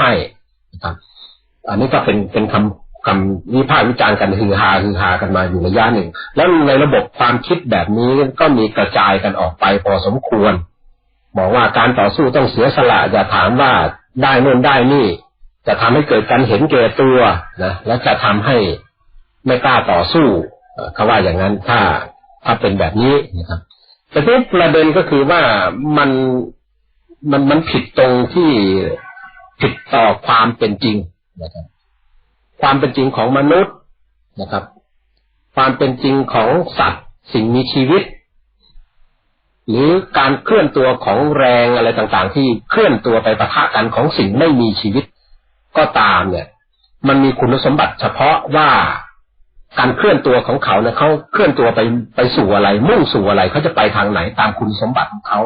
ให้นะครับ อันนี้ก็เป็นเป็นคำคำวิพากษ์วิจารณ์กันฮือฮาฮือฮากันมาอยู่ระยะหนึ่ง แล้วในระบบความคิดแบบนี้ก็มีกระจายกันออกไปพอสมควรบอกว่าการต่อสู้ต้องเสียสละอย่าถามว่าได้นู่นได้นี่ จะทำให้เกิดการเห็นแก่ตัวนะและจะทำให้ไม่กล้าต่อสู้เอ่อเขาว่าอย่างนั้นถ้าถ้าเป็นแบบนี้นะครับแต่ที่ประเด็นก็คือว่ามันมันมันผิดตรงที่ ผิดต่อความเป็นจริงนะครับ ความเป็นจริงของมนุษย์นะครับ ความเป็นจริงของสัตว์สิ่งมีชีวิต หรือการเคลื่อนตัวของแรงอะไรต่างๆ ที่เคลื่อนตัวไปปะทะกันของสิ่งไม่มีชีวิต ก็ตามเนี่ย มันมีคุณสมบัติเฉพาะว่าการเคลื่อนตัวของเขาเนี่ยเขาเคลื่อนตัวไปไปสู่อะไร มุ่งสู่อะไรเขาจะไปทางไหนตามคุณสมบัติของเขา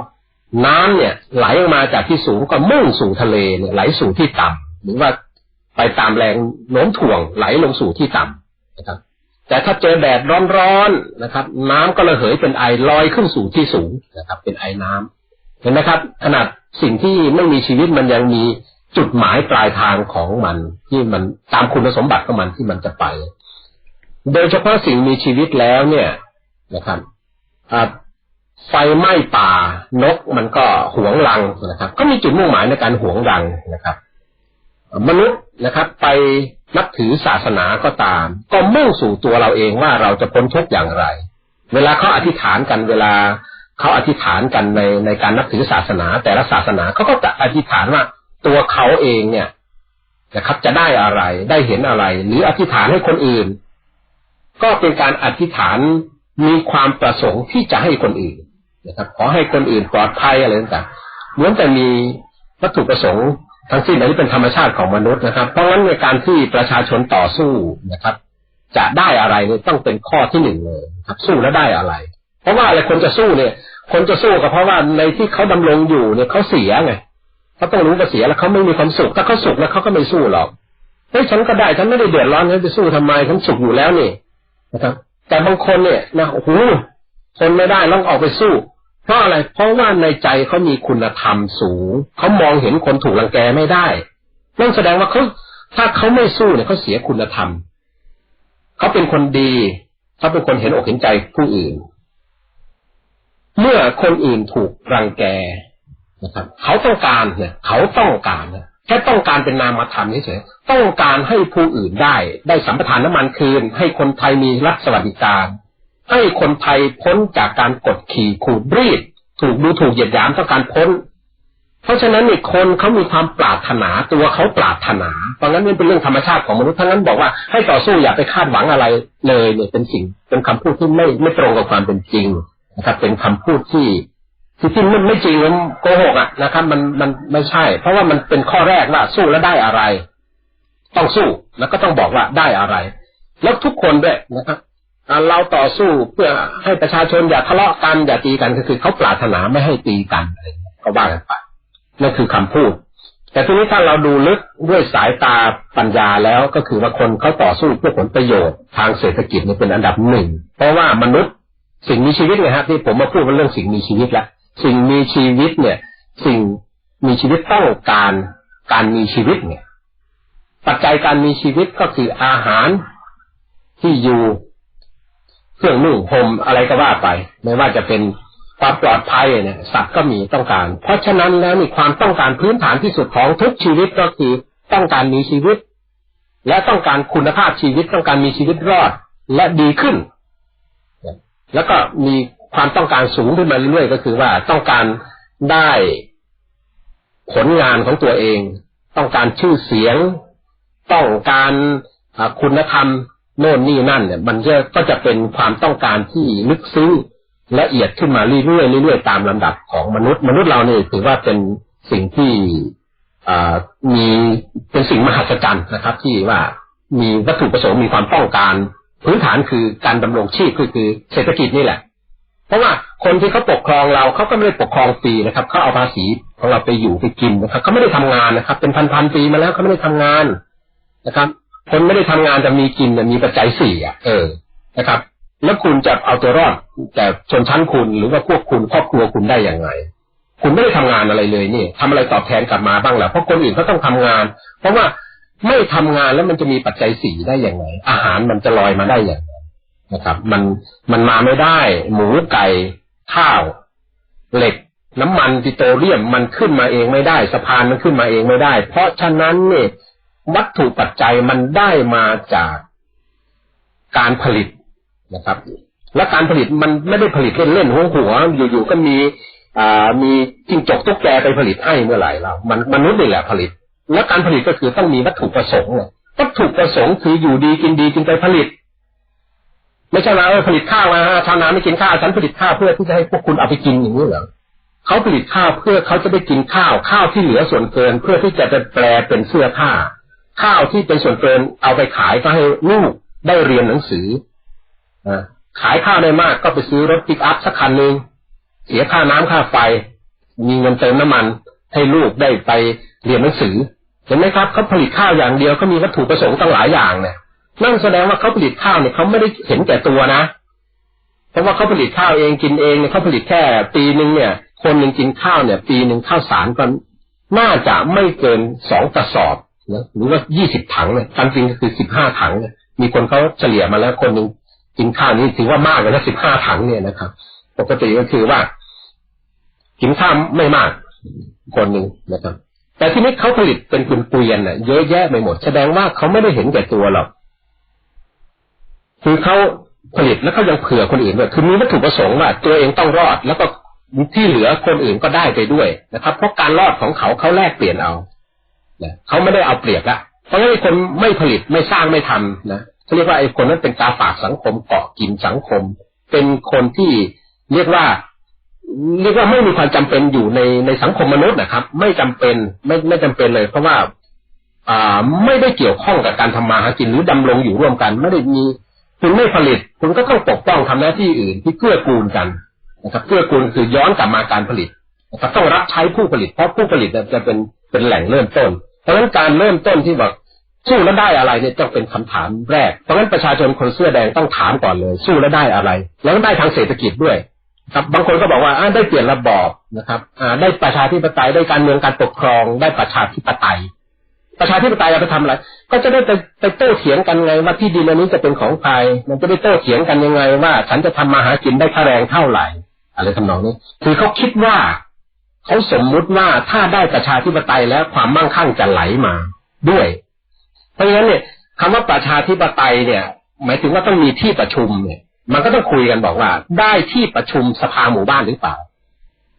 น้ำเนี่ย ไหลออกมาจากที่สูงก็มุ่งสู่ทะเลเนี่ยไหลสู่ที่ต่ำหรือว่าไปตามแรงโน้มถ่วงไหลลงสู่ที่ต่ำนะครับ แต่ถ้าเจอแดดร้อนๆนะครับ น้ำก็ระเหยเป็นไอลอยขึ้นสู่ที่สูงนะครับ เป็นไอน้ำเห็นไหมครับ ขนาดสิ่งที่ไม่มีชีวิตมันยังมีจุดหมายปลายทางของมันที่มันตามคุณสมบัติของมันที่มันจะไป โดยเฉพาะสิ่งมีชีวิตแล้วเนี่ยนะครับอ่า ไฟไหม้ป่านกมันก็หวงรังนะครับ ก็มีจุดมุ่งหมายในการหวงรังนะครับ มนุษย์นะครับ ไปนับถือศาสนาก็ตาม ก็มุ่งสู่ตัวเราเองว่าเราจะพ้นทุกข์อย่างไร เวลาเขาอธิษฐานกันเวลาเขาอธิษฐานกันในในการนับถือศาสนา แต่ละศาสนาเขาก็จะอธิษฐานว่าตัวเขาเองเนี่ยนะครับ จะได้อะไรได้เห็นอะไร หรืออธิษฐานให้คนอื่น ก็เป็นการอธิษฐานมีความประสงค์ที่จะให้คนอื่น นะครับ ขอให้คนอื่นปลอดภัยอะไรต่างๆล้วนแต่มีวัตถุประสงค์ทั้งสิ้นอันนี้เป็นธรรมชาติของมนุษย์นะครับ เพราะงั้นในการที่ประชาชนต่อสู้นะครับ จะได้อะไรเนี่ยต้องเป็นข้อที่หนึ่งเลยครับ สู้แล้วได้อะไร เพราะว่าอะไรคนจะสู้เนี่ย คนจะสู้ก็เพราะว่าในที่เขาดำรงอยู่เนี่ยเขาเสียไงเขาต้องรู้ว่าเสียแล้วเขาไม่มีความสุข ถ้าเขาสุขแล้วเขาก็ไม่สู้หรอกเฮ้ยฉันก็ได้ฉันไม่ได้เดือดร้อนฉันจะสู้ทำไมฉันสุขอยู่แล้วนี่นะครับ แต่บางคนเนี่ยนะโอ้โหทนไม่ได้ต้องออกไปสู้ เพราะอะไร เพราะว่าในใจเขามีคุณธรรมสูง เขามองเห็นคนถูกรังแกไม่ได้ นั่นแสดงว่าเขาถ้าเขาไม่สู้เนี่ยเขาเสียคุณธรรม เขาเป็นคนดี เขาเป็นคนเห็นอกเห็นใจผู้อื่น เมื่อคนอื่นถูกรังแกนะครับเขาต้องการเนี่ย เขาต้องการนะแค่ต้องการเป็นนามธรรมเฉยๆต้องการให้ผู้อื่นได้ ได้สัมปทานน้ำมันคืน ให้คนไทยมีรัฐสวัสดิการ ให้คนไทยพ้นจากการกดขี่ขูดรีด ถูกดูถูกเหยียดหยามต้องการพ้น เพราะฉะนั้นเนี่ยคนเขามีความปรารถนาตัวเขาปรารถนา เพราะงั้นนี่เป็นเรื่องธรรมชาติของมนุษย์ทั้งนั้นบอกว่าให้ต่อสู้อย่าไปคาดหวังอะไรเลยเนี่ยเป็นสิ่งเป็นคำพูดที่ไม่ไม่ตรงกับความเป็นจริงนะครับเป็นคำพูดที่ที่ที่มันไม่จริงมันโกหกอะนะครับ มันมันไม่ใช่ เพราะว่ามันเป็นข้อแรกว่าสู้แล้วได้อะไร ต้องสู้แล้วก็ต้องบอกว่าได้อะไร แล้วทุกคนด้วยนะครับ เราต่อสู้เพื่อให้ประชาชนอย่าทะเลาะกันอย่าตีกันก็คือเขาปรารถนาไม่ให้ตีกันอะไรอย่างเงี้ยก็ว่ากันไปนั่นคือคำพูด แต่ทีนี้ถ้าเราดูลึกด้วยสายตาปัญญาแล้วก็คือว่าคนเขาต่อสู้เพื่อผลประโยชน์ทางเศรษฐกิจเนี่ยเป็นอันดับหนึ่งเพราะว่ามนุษย์สิ่งมีชีวิตไงฮะที่ผมมาพูดเป็นเรื่องสิ่งมีชีวิตละสิ่งมีชีวิตเนี่ย สิ่งมีชีวิตต้องการการมีชีวิตเนี่ย ปัจจัยการมีชีวิตก็คืออาหารที่อยู่ เครื่องนุ่งห่มอะไรก็ว่าไป ไม่ว่าจะเป็นความปลอดภัยเนี่ยสัตว์ก็มีต้องการ เพราะฉะนั้นแล้วมีความต้องการพื้นฐานที่สุดของทุกชีวิตก็คือต้องการมีชีวิต และต้องการคุณภาพชีวิตต้องการมีชีวิตรอดและดีขึ้น แล้วก็มีความต้องการสูงขึ้นมาเรื่อยๆก็คือว่าต้องการได้ผลงานของตัวเอง ต้องการชื่อเสียง ต้องการคุณธรรม โน่นนี่นั่นเนี่ย มันจะก็จะเป็นความต้องการที่ลึกซึ้งละเอียดขึ้นมาเรื่อยๆเรื่อยๆตามลำดับของมนุษย์ มนุษย์เราเนี่ยถือว่าเป็นสิ่งที่มีเป็นสิ่งมหัศจรรย์นะครับ ที่ว่ามีวัตถุประสงค์มีความต้องการ พื้นฐานคือการดำรงชีพก็คือเศรษฐกิจนี่แหละ เพราะว่าคนที่เขาปกครองเราเขาก็ไม่ได้ปกครองฟรีนะครับเขาเอาภาษีของเราไปอยู่ไปกินนะครับเขาไม่ได้ทำงานนะครับ เป็นพันๆปีมาแล้วเขาไม่ได้ทำงานนะครับ คนไม่ได้ทำงานจะมีกินมีปัจจัยสี่อะเออนะครับ แล้วคุณจะเอาตัวรอดแต่ชนชั้นคุณหรือว่าพวกคุณครอบครัวคุณได้อย่างไง คุณไม่ได้ทำงานอะไรเลยนี่ทำอะไรตอบแทนกลับมาบ้างแหละเพราะคนอื่นเขาต้องทำงาน เพราะว่าไม่ทำงานแล้วมันจะมีปัจจัยสี่ได้อย่างไรอาหารมันจะลอยมาได้อย่างไรนะครับ มันมันมาไม่ได้ หมูไก่ข้าว เหล็ก น้ำมันปิโตรเลียมมันขึ้นมาเองไม่ได้ สะพานมันขึ้นมาเองไม่ได้ เพราะฉะนั้นเนี่ย วัตถุปัจจัยมันได้มาจากการผลิตนะครับ และการผลิตมันไม่ได้ผลิตเล่นๆหัวหัวอยู่ๆก็มีอ่ามีจิ้งจกตุ๊กแกไปผลิตให้เมื่อไหร่เรามันมนุษย์นี่แหละผลิต และการผลิตก็คือต้องมีวัตถุประสงค์วัตถุประสงค์คืออยู่ดีกินดีจึงไปผลิต ไม่ใช่ว่าเออผลิตข้าวมาชาวนาไม่กินข้าวฉันผลิตข้าวเพื่อที่จะให้พวกคุณเอาไปกินอย่างนี้เหรอเขาผลิตข้าวเพื่อเขาจะได้กินข้าวข้าวที่เหลือส่วนเกิน เพื่อที่จะจะแปลเป็นเสื้อผ้า ข้าวที่เป็นส่วนเกินเอาไปขายก็ให้ลูกได้เรียนหนังสืออขายข้าวได้มากก็ไปซื้อรถปิกอัพสักคันหนึ่งเสียค่าน้ำค่าไฟ มีเงินเติมน้ำมัน ให้ลูกได้ไปเรียนหนังสือ เห็นไหมครับเขาผลิตข้าวอย่างเดียวเขามีวัตถุประสงค์ตั้งหลายอย่างเนี่ยนั่นแสดงว่าเขาผลิตข้าวเนี่ยเขาไม่ได้เห็นแก่ตัวนะเพราะว่าเขาผลิตข้าวเองกินเองเนี่ยเขาผลิตแค่ปีหนึ่งเนี่ย คนหนึ่งกินข้าวเนี่ย ปีหนึ่งข้าวสารก็น่าจะไม่เกินสองกระสอบ นะหรือว่ายี่สิบถังเนี่ยตามจริงก็คือสิบห้าถังเนี่ยมีคนเขาเฉลี่ยมาแล้วคนหนึ่งกินข้าวนี้ถือว่ามากเลยนะสิบห้าถังเนี่ยนะครับ ปกติก็คือว่า กินข้าวไม่มาก คนหนึ่งนะครับ แต่ที่นี้เขาผลิตเป็นกุนเกวียนน่ะเยอะแยะไปหมด แสดงว่าเขาไม่ได้เห็นแก่ตัวหรอกคือเขาผลิตแล้วเขายังเผื่อคนอื่นด้วยคือมีวัตถุประสงค์ว่า ตัวเองต้องรอดแล้วก็ที่เหลือคนอื่นก็ได้ไปด้วยนะครับ เพราะการรอดของเขาเขาแลกเปลี่ยนเอา เขาไม่ได้เอาเปรียบละเพราะฉะนั้นคนไม่ผลิตไม่สร้างไม่ทำนะเขาเรียกว่าไอ้คนนั้นเป็นตาฝากสังคมเกาะกินสังคม เป็นคนที่เรียกว่าเรียกว่าไม่มีความจำเป็นอยู่ในในสังคมมนุษย์นะครับ ไม่จำเป็นไม่ไม่จำเป็นเลย เพราะว่าอ่าไม่ได้เกี่ยวข้องกับการทำมาหากินหรือดำรงอยู่ร่วมกัน ไม่ได้มี คุณไม่ผลิต คุณก็ต้องปกป้องทำหน้าที่อื่น ที่เกื้อกูลกันนะครับเกื้อกูลคือย้อนกลับมาการผลิตนะครับต้องรับใช้ผู้ผลิตเพราะผู้ผลิตจะเป็นเป็นแหล่งเริ่มต้น เพราะฉะนั้นการเริ่มต้นที่บอกสู้แล้วได้อะไรเนี่ยต้องเป็นคำถามแรก เพราะฉะนั้นประชาชนคนเสื้อแดงต้องถามก่อนเลย สู้แล้วได้อะไร แล้วได้ทางเศรษฐกิจด้วย ครับบางคนก็บอกว่าได้เปลี่ยนระบอบนะครับได้ประชาธิปไตยได้การเมืองการปกครอง ได้ประชาธิปไตย ประชาธิปไตยเอาไปทำอะไรก็จะได้ไปไปโต้เถียงกันไงว่าที่ดินอันนี้จะเป็นของใครมันจะได้โต้เถียงกันยังไงว่า ฉันจะทำมาหากินได้ค่าแรงเท่าไหร่ อะไรทำนองนี้คือเขาคิดว่า เขาสมมุติว่าถ้าได้ประชาธิปไตยแล้วความมั่งคั่งจะไหลมาด้วย เพราะฉะนั้นเนี่ยคำว่าประชาธิปไตยเนี่ย หมายถึงว่าต้องมีที่ประชุมเนี่ย มันก็ต้องคุยกันบอกว่า ได้ที่ประชุมสภาหมู่บ้านหรือเปล่า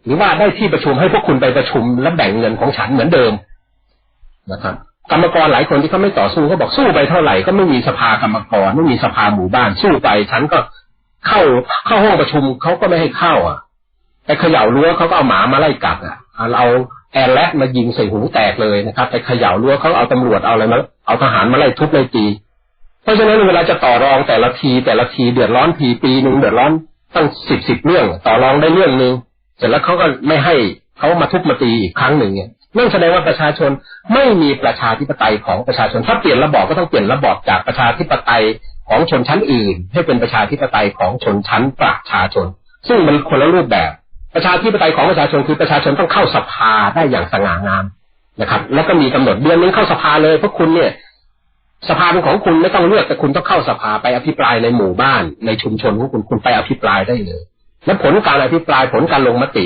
หรือว่าได้ที่ประชุมให้พวกคุณไปประชุมและแบ่งเงินของฉันเหมือนเดิมนะครับกรรมกรหลายคนที่เขาไม่ต่อสู้เขาบอกสู้ไปเท่าไหร่ก็ไม่มีสภากรรมกรไม่มีสภาหมู่บ้านสู้ไปฉันก็เข้าเข้าห้องประชุมเขาก็ไม่ให้เข้าอะ ไปเขย่ารั้วเขาก็เอาหมามาไล่กัดอะเราแอนแลกมายิงใส่หูแตกเลยนะครับไปเขย่ารั้วเขาเอาตำรวจเอาอะไรมาเอาทหารมาไล่ทุบไล่ตีเพราะฉะนั้นเวลาจะต่อรองแต่ละทีแต่ละทีเดือดร้อนทีปีหนึ่งเดือดร้อนตั้งสิบสิบเรื่องต่อรองได้เรื่องหนึ่งเสร็จแล้วเขาก็ไม่ให้เขามาทุบมาตีอีกครั้งหนึ่งเนี่ยนั่นแสดงว่าประชาชนไม่มีประชาธิปไตยของประชาชนถ้าเปลี่ยนระบอบก็ต้องเปลี่ยนระบอบจากประชาธิปไตยของชนชั้นอื่น ให้เป็นประชาธิปไตยของชนชั้นประชาชน ซึ่งมันคนละรูปแบบ ประชาธิปไตยของประชาชนคือประชาชนต้องเข้าสภาได้อย่างสง่างามนะครับ แล้วก็มีกำหนดเดือนนึงเข้าสภาเลยเพราะคุณเนี่ย สภาเป็นของคุณไม่ต้องเลือกแต่คุณต้องเข้าสภาไปอภิปรายในหมู่บ้าน ในชุมชนของคุณคุณไปอภิปรายได้เลย และผลการอภิปรายผลการลงมติ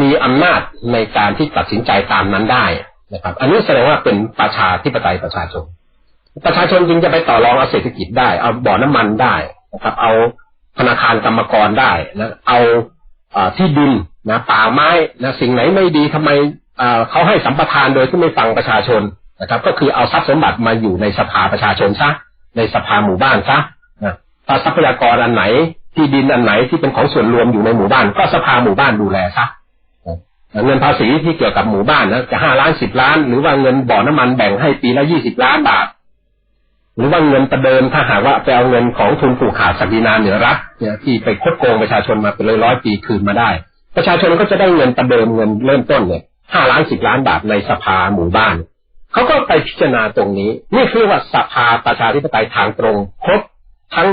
มีอำนาจในการที่ตัดสินใจตามนั้นได้นะครับ อันนี้แสดงว่าเป็นประชาธิปไตยประชาชน ประชาชนจึงจะไปต่อรองเอาเศรษฐกิจได้ เอาบ่อน้ำมันได้นะครับ เอาธนาคารกรรมกรได้นะเอา ที่ดินนะป่าไม้นะสิ่งไหนไม่ดีทำไมเขาให้สัมปทานโดยที่ไม่ฟังประชาชนนะครับ ก็คือเอาทรัพย์สมบัติมาอยู่ในสภาประชาชนซะในสภาหมู่บ้านซะนะถ้าทรัพยากรอันไหนที่ดินอันไหนที่เป็นของส่วนรวมอยู่ในหมู่บ้าน ก็สภาหมู่บ้านดูแลซะเงินภาษีที่เกี่ยวกับหมู่บ้านนะจะห้าล้านสิบล้าน หรือว่าเงินบ่อน้ำมันแบ่งให้ปีละยี่สิบล้านบาท หรือว่าเงินประเดิมถ้าหากว่าไปเอาเงินของทุนผูกขาดสักดินาเหนือรัฐเนี่ยที่ไปคดโกงประชาชนมาเป็นร้อยร้อยปีคืนมาได้ ประชาชนก็จะได้เงินประเดิมเงินเริ่มต้นเนี่ยห้าล้านสิบล้านบาทในสภาหมู่บ้านเขาก็ไปพิจารณาตรงนี้ นี่คือว่าสภาประชาธิปไตยทางตรงครบทั้ง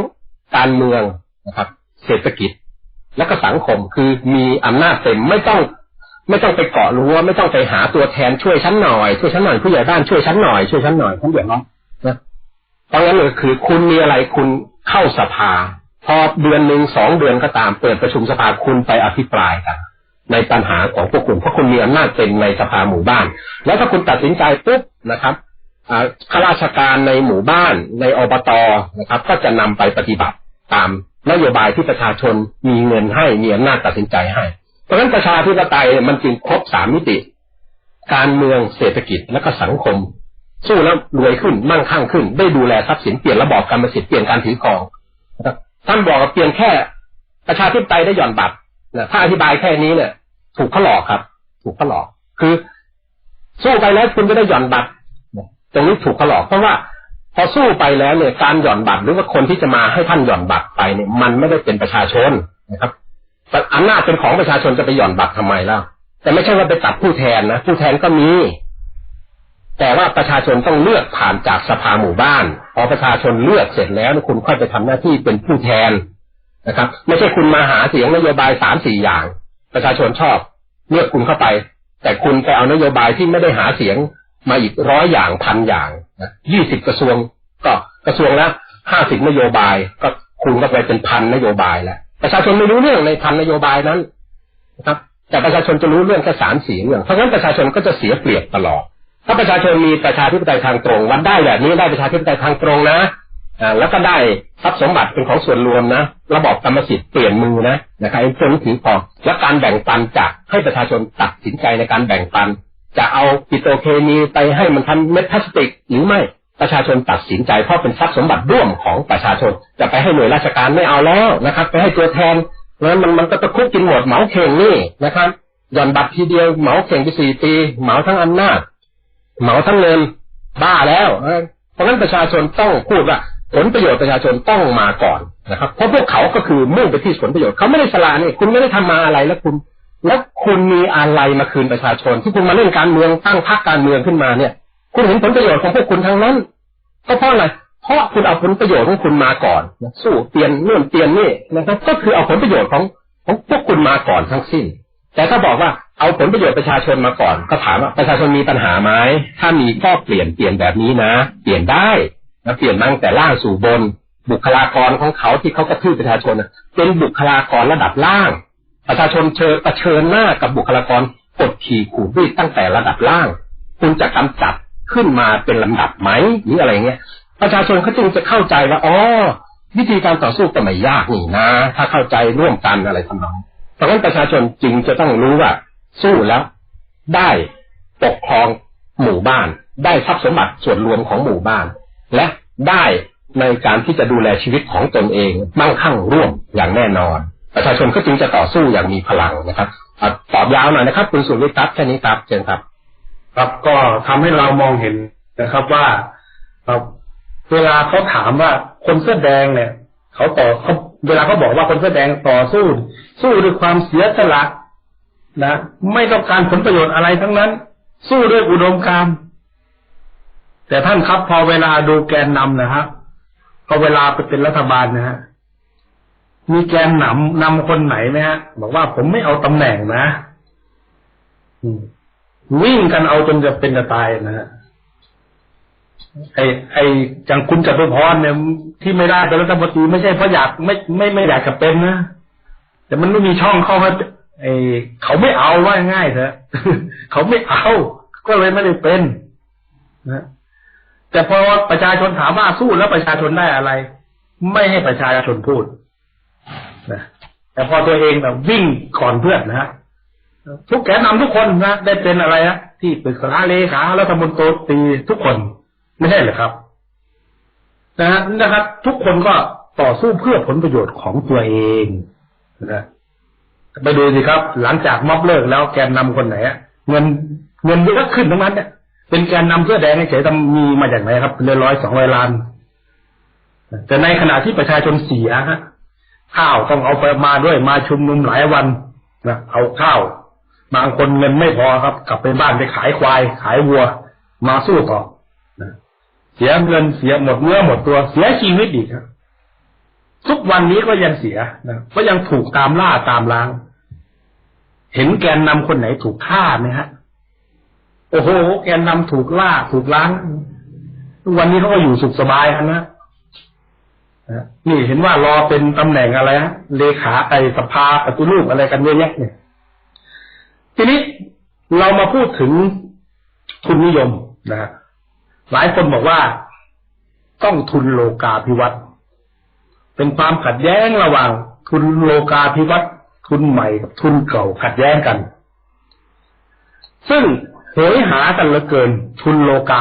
การเมืองนะครับ เศรษฐกิจและก็สังคมคือมีอำนาจเต็มไม่ต้องไม่ต้องไปเกาะรั้วไม่ต้องไปหาตัวแทนช่วยฉันหน่อยช่วยฉันหน่อยผู้ใหญ่บ้านช่วยฉันหน่อยช่วยฉันหน่อยฉันเดือดร้อนนะ เพราะงั้นเลยคือคุณมีอะไรคุณเข้าสภา พอเดือนหนึ่งสองเดือนก็ตามเปิดประชุมสภาคุณไปอภิปรายกันในปัญหาของพวกคุณเพราะคุณมีอำนาจเป็นในสภาหมู่บ้าน แล้วถ้าคุณตัดสินใจปุ๊บนะครับข้าราชการในหมู่บ้านในอบตนะครับ ก็จะนำไปปฏิบัติตามนโยบายที่ประชาชนมีเงินให้มีอำนาจตัดสินใจให้ เพราะฉะนั้นประชาธิปไตยมันจึงครบสามมิติ การเมืองเศรษฐกิจและก็สังคม สู้แล้วรวยขึ้นมั่งคั่งขึ้น ได้ดูแลทรัพย์สินเปลี่ยนระบอบกรรมสิทธิ์เปลี่ยนการถือครองท่านบอกว่าเปลี่ยนแค่ ประชาธิปไตยได้หย่อนบัตรนะถ้าอธิบายแค่นี้เนี่ย ถูกเขาหลอกครับ ถูกเขาหลอก คือ สู้ไปแล้วคุณไม่ได้หย่อนบัตรตรงนี้ถูกเขาหลอกเพราะว่า พอสู้ไปแล้วเนี่ยการหย่อนบัตรหรือว่าคนที่จะมาให้ท่านหย่อนบัตรไปเนี่ย มันไม่ได้เป็นประชาชนนะครับอำนาจเป็นของประชาชนจะไปหย่อนบัตรทำไมล่ะแต่ไม่ใช่ว่าไปตัดผู้แทนนะผู้แทนก็มี แต่ว่าประชาชนต้องเลือกผ่านจากสภาหมู่บ้านพอประชาชนเลือกเสร็จแล้วคุณค่อยไปทำหน้าที่เป็นผู้แทนนะครับ ไม่ใช่คุณมาหาเสียงนโยบายสามสี่อย่าง ประชาชนชอบ เลือกคุณเข้าไป แต่คุณไปเอานโยบายที่ไม่ได้หาเสียงมาอีกร้อยอย่างพันอย่างยี่สิบกระทรวงก็กระทรวงละห้าสิบนโยบาย ก็คุณก็ไปเป็นพันนโยบายแล้วประชาชนไม่รู้เรื่องในพันนโยบายนั้นนะครับ แต่ประชาชนจะรู้เรื่องแค่สามสี่เรื่องเพราะงั้นประชาชนก็จะเสียเปรียบตลอด ถ้าประชาชนมีประชาธิปไตยทางตรงวัดได้แบบนี้ได้ประชาธิปไตยทางตรงนะอ่าแล้วก็ได้ทรัพย์สมบัติเป็นของส่วนรวมนะระบอบกรรมสิทธิ์เปลี่ยนมือนะนะครับไอ้พวกนี้ถือครองและการแบ่งปันจะให้ประชาชนตัดสินใจในการแบ่งปัน จะเอาปิโตรเคมีไปให้มันทำเม็ดพลาสติก หรือไม่ประชาชนตัดสินใจเพราะเป็นทรัพย์สมบัติร่วมของประชาชน จะไปให้หน่วยราชการไม่เอาแล้วนะครับ ไปให้ตัวแทนแล้วมันมันก็ตะคุบกินหมดเหมาเข่งนี่นะครับหย่อนบัตรทีเดียวเหมาเข่งไปสี่ปีเหมาทั้งอำนาจ เหมาทั้งเงินบ้าแล้วเพราะฉะนั้นประชาชนต้องพูดว่าผลประโยชน์ประชาชนต้องมาก่อนนะครับ เพราะพวกเขาก็คือมุ่งไปที่ผลประโยชน์เขาไม่ได้สละนี่คุณไม่ได้ทำมาอะไรแล้วคุณ แล้วคุณมีอะไรมาคืนประชาชน ที่คุณมาเล่นการเมืองตั้งพรรคการเมืองขึ้นมาเนี่ย คุณเห็นผลประโยชน์ของพวกคุณทั้งนั้น ก็เพราะอะไรเพราะคุณเอาผลประโยชน์ของคุณมาก่อนสู้เปลี่ยนนู่นเปลี่ยนนี่นะครับ ก็คือเอาผลประโยชน์ของของพวกคุณมาก่อนทั้งสิ้น แต่ถ้าบอกว่า เอาผลประโยชน์ประชาชนมาก่อน ก็ถามว่าประชาชนมีปัญหาไหมถ้ามีก็เปลี่ยนเปลี่ยนแบบนี้นะ เปลี่ยนได้นะเปลี่ยนตั้งแต่ล่างสู่บน บุคลากรของเขาที่เขากระทืบประชาชนเป็นบุคลากรระดับล่าง ประชาชนเชิญประเชิญหน้ากับบุคลากรกดขี่ขู่รีดตั้งแต่ระดับล่าง คุณจะกำจัดขึ้นมาเป็นลำดับไหมหรืออะไรเงี้ย ประชาชนเขาจึงจะเข้าใจว่าอ๋อวิธีการต่อสู้ก็ไม่ยากนี่นะ ถ้าเข้าใจร่วมกันอะไรทำนองเพราะฉะนั้นประชาชนจึงจะต้องรู้ว่า สู้แล้ว ได้ปกครองหมู่บ้าน ได้ทรัพย์สมบัติส่วนรวมของหมู่บ้าน และได้ในการที่จะดูแลชีวิตของตนเองมั่งคั่งร่วมอย่างแน่นอน ประชาชนก็จึงจะต่อสู้อย่างมีพลังนะครับอตอบยาวหน่อยนะครับ คุณสุวิทย์ครับแค่นี้ครับเชิญครับ ครับก็ทำให้เรามองเห็นนะครับว่าเวลาเขาถามว่าคนเสื้อแดงเนี่ยเขาต่อเขาเวลาเขาบอกว่าคนเสื้อแดงต่อสู้ สู้ด้วยความเสียสละ นะไม่ต้องการผลประโยชน์อะไรทั้งนั้น สู้ด้วยอุดมการณ์แต่ท่านครับพอเวลาดูแกนนำนะฮะพอเวลาไปเป็นรัฐบาลนะฮะมีแกนนำนำคนไหนไหมฮะ บอกว่าผมไม่เอาตำแหน่งนะวิ่งกันเอาจนจะเป็นจะตายนะฮะไอไอจังคุณจตุพรเนี่ยที่ไม่ได้เป็นรัฐมนตรีไม่ใช่เพราะอยากไม่ไม่ไม่อยากจะเป็นนะแต่มันไม่มีช่องเข้ามา ไอ้เขาไม่เอาว่าง่ายเถอะเขาไม่เอา ก็เลยไม่ได้เป็นนะแต่พอประชาชนถามว่าสู้แล้วประชาชนได้อะไร ไม่ให้ประชาชนพูดนะแต่พอตัวเองแบบวิ่งก่อนเพื่อนนะฮะทุกแกนนำทุกคนนะได้เป็นอะไรนะที่ปรึกษาเลขารัฐมนโตรีทุกคนไม่ใช่เหรอครับ นะนะครับ ทุกคนก็ต่อสู้เพื่อผลประโยชน์ของตัวเองนะ ไปดูสิครับ หลังจากม็อบเลิกแล้วแกนนำคนไหนเงินเงินเยอะขึ้นทั้งนั้นเนี่ยเป็นแกนนำเสื้อแดงเฉยๆทำมีมาจากไหนครับเลยร้อยสองร้อยล้าน แต่ในขณะที่ประชาชนเสียฮะข้าวต้องเอาไปมาด้วยมาชุมนุมหลายวันนะเอาข้าว บางคนเงินไม่พอครับ กลับไปบ้านไปขายควาย ขายวัว มาสู้ต่อนะเสียเงินเสียหมดเนื้อหมดตัวเสียชีวิตอีกครับทุกวันนี้ก็ยังเสียนะก็ยังถูกตามล่าตามล้าง เห็นแกนนำคนไหนถูกฆ่าไหมฮะ โอ้โห แกนนำถูกล่าถูกล้างทุกวันนี้เขาก็อยู่สุขสบายกันนะนะนี่เห็นว่ารอเป็นตำแหน่งอะไรฮะเลขาไอสภาปฏิรูปอะไรกันเยอะแยะเนี่ย ทีนี้เรามาพูดถึงทุนนิยมนะฮะหลายคนบอกว่าต้องทุนโลกาภิวัตน์เป็นความขัดแย้งระหว่าง ทุนโลกาภิวัตน์ ทุนใหม่กับทุนเก่าขัดแย้งกัน ซึ่งโหยหากันเหลือเกินทุนโลกา